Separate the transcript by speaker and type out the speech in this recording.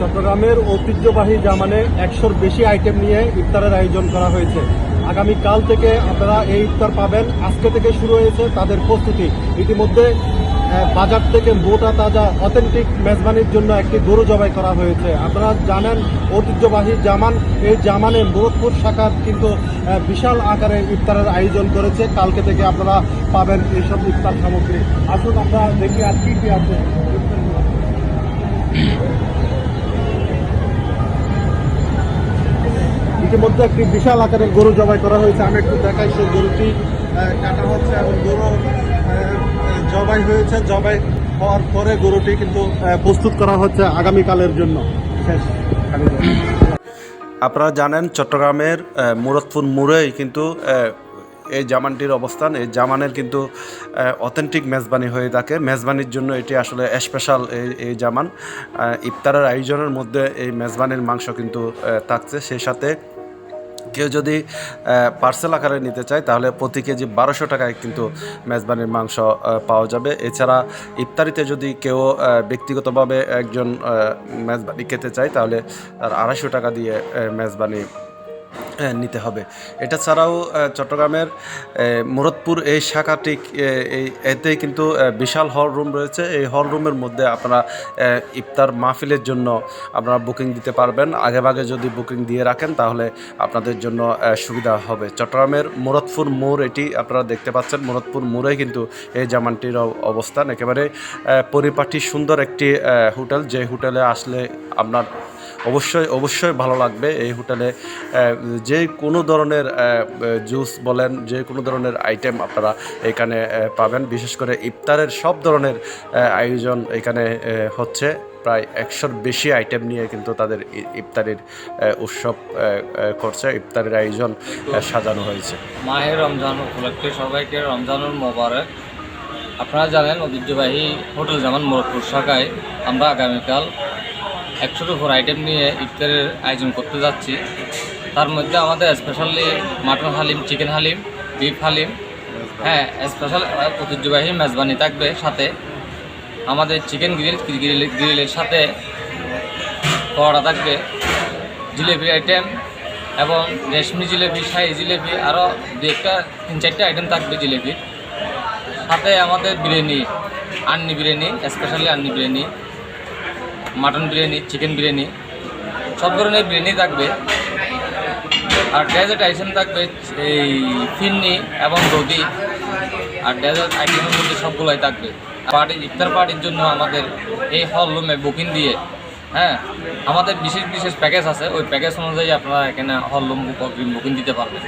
Speaker 1: চট্টগ্রামের ঐতিহ্যবাহী জামানে একশোর বেশি আইটেম নিয়ে ইফতারের আয়োজন করা হয়েছে। আগামী কাল থেকে আপনারা এই ইফতার পাবেন। আজকে থেকে শুরু হয়েছে তাদের প্রস্তুতি। ইতিমধ্যে বাজার থেকে মোটা তাজা অথেন্টিক মেজবানির জন্য একটি গরু জবাই করা হয়েছে। আপনারা জানেন, ঐতিহ্যবাহী জামান, এই জামানে মুরদপুর শাখার কিন্তু বিশাল আকারে ইফতারের আয়োজন করেছে। কালকে থেকে আপনারা পাবেন এইসব ইফতার সামগ্রী। আসুন, আমরা দেখি আর কি কি আছে। ইতিমধ্যে একটি বিশাল আকারের গরু জবাই করা হয়েছে। আমি একটু দেখাই সেই গরুটি কাটা হচ্ছে এবং গরু জবাই হয়েছে। জবাই হওয়ার পরে গরুটি কিন্তু প্রস্তুত করা হচ্ছে আগামীকালের জন্য।
Speaker 2: আপনারা জানেন চট্টগ্রামের আহ, মুরাদপুর মোড়েই কিন্তু এই জামানটির অবস্থান। এই জামানের কিন্তু অথেন্টিক মেজবানি হয়ে থাকে। মেজবানির জন্য এটি আসলে স্পেশাল এই এই জামান। ইফতারের আয়োজনের মধ্যে এই মেজবানির মাংস কিন্তু থাকছে। সেই সাথে কেউ যদি পার্সেল আকারে নিতে চায়, তাহলে প্রতি কেজি বারোশো টাকায় কিন্তু মেজবানির মাংস পাওয়া যাবে। এছাড়া ইফতারিতে যদি কেউ ব্যক্তিগতভাবে একজন মেজবানি খেতে চায়, তাহলে তার আড়াইশো টাকা দিয়ে মেজবানি নিতে হবে। এটা ছাড়াও চট্টগ্রামের আহ, মুরদপুর এই শাখাটি এতে কিন্তু বিশাল হল রুম রয়েছে। এই হল রুমের মধ্যে আপনারা ইফতার মাহফিলের জন্য আপনারা বুকিং দিতে পারবেন। আগেভাগে যদি বুকিং দিয়ে রাখেন তাহলে আপনাদের জন্য সুবিধা হবে। চট্টগ্রামের মুরদপুর মোড় এটি আপনারা দেখতে পাচ্ছেন। মুরদপুর মোড়ে কিন্তু এই জামানটির অবস্থান। একেবারে পরিপাটি সুন্দর একটি হোটেল। যে হোটেলে আসলে আপনার অবশ্যই অবশ্যই ভালো লাগবে এই হোটেলে। যে কোনো ধরনের জুস বলেন, যে কোনো ধরনের আইটেম আপনারা এখানে পাবেন। বিশেষ করে ইফতারের সব ধরনের আয়োজন এখানে হচ্ছে। প্রায় একশোর বেশি আইটেম নিয়ে কিন্তু তাদের ইফতারির উৎসব করছে। ইফতারের আয়োজন সাজানো হয়েছে।
Speaker 3: মাহে রমজান উপলক্ষে সবাইকে রমজানুর মোবারক। আপনারা জানেন ঐতিহ্যবাহী হোটেল যেমন মোরদপুর শাখায়, আমরা আগামীকাল একশোর উপর আইটেম নিয়ে ইফতারের আয়োজন করতে যাচ্ছি। তার মধ্যে আমাদের specially mutton haleem chicken haleem beef haleem হ্যাঁ স্পেশাল ঐতিহ্যবাহী মেজবানি থাকবে সাথে। আমাদের চিকেন গ্রিল গ্রিল গ্রিলের সাথে পরোটা থাকবে জিলেপির আইটেম এবং রেশমি জিলেপি, শাহি জিলেপি আরও দু একটা, তিন চারটে আইটেম থাকবে জিলেপির। সাথে আমাদের biryani, Anni biryani specially Anni biryani. Mutton biryani, chicken biryani, সব ধরনের বিরিয়ানি থাকবে। আর ডেজার্ট আইটেম থাকবে এই ফিন্নি এবং দধি আর ডেজার্ট আইটেমের মধ্যে সবগুলোই থাকবে। পার্টি, ইফতার পার্টির জন্য আমাদের এই হল রুমে বুকিং দিয়ে হ্যাঁ আমাদের বিশেষ বিশেষ প্যাকেজ আছে। ওই প্যাকেজ অনুযায়ী আপনারা এখানে হল রুম বুকিং দিতে পারবেন।